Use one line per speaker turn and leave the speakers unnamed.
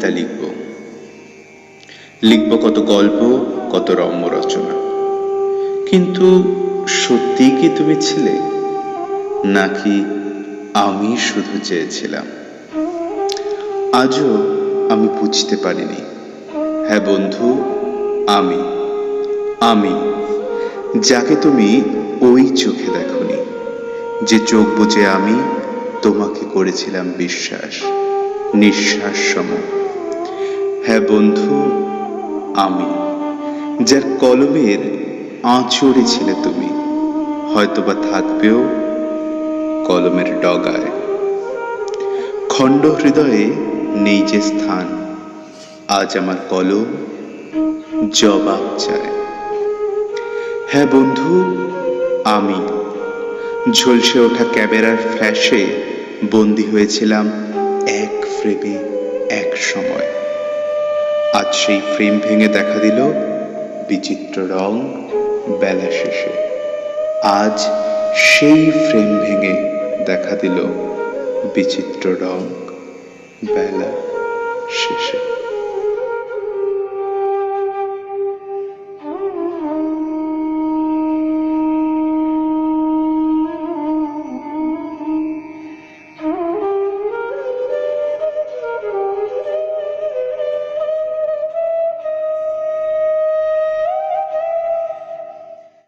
কবিতা লিখব। লিখব কত গল্প, কত রম্য রচনা। কিন্তু সত্যিই কি তুমি ছিলে? নাকি আমি শুধু চেয়েছিলাম? আজও আমি বুঝতে পারিনি। হ্যাঁ বন্ধু, আমি। আমি। যাকে তুমি ওই চোখে দেখনি। যে চোখ বুঝে আমি তোমাকে করেছিলাম বিশ্বাস, নিঃশ্বাস সম হ্যাঁ বন্ধু, আমি, যার কলমের আঁচড়ে ছিলে তুমি, হয়তোবা থাকবেও কলমের ডগায়। খণ্ড হৃদয়ে নেই যে স্থান, আজ আমার কলম জবাব চায়। হ্যাঁ বন্ধু, আমি, ঝলসে ওঠা ক্যামেরার ফ্ল্যাশে বন্দি হয়েছিলাম এক ফ্রেমে এক সময়। আজ সেই ফ্রেম ভেঙে দেখা দিল বিচিত্র রং বেলা শেষে। আজ সেই ফ্রেম ভেঙে দেখা দিল বিচিত্র রং বেলা শেষে।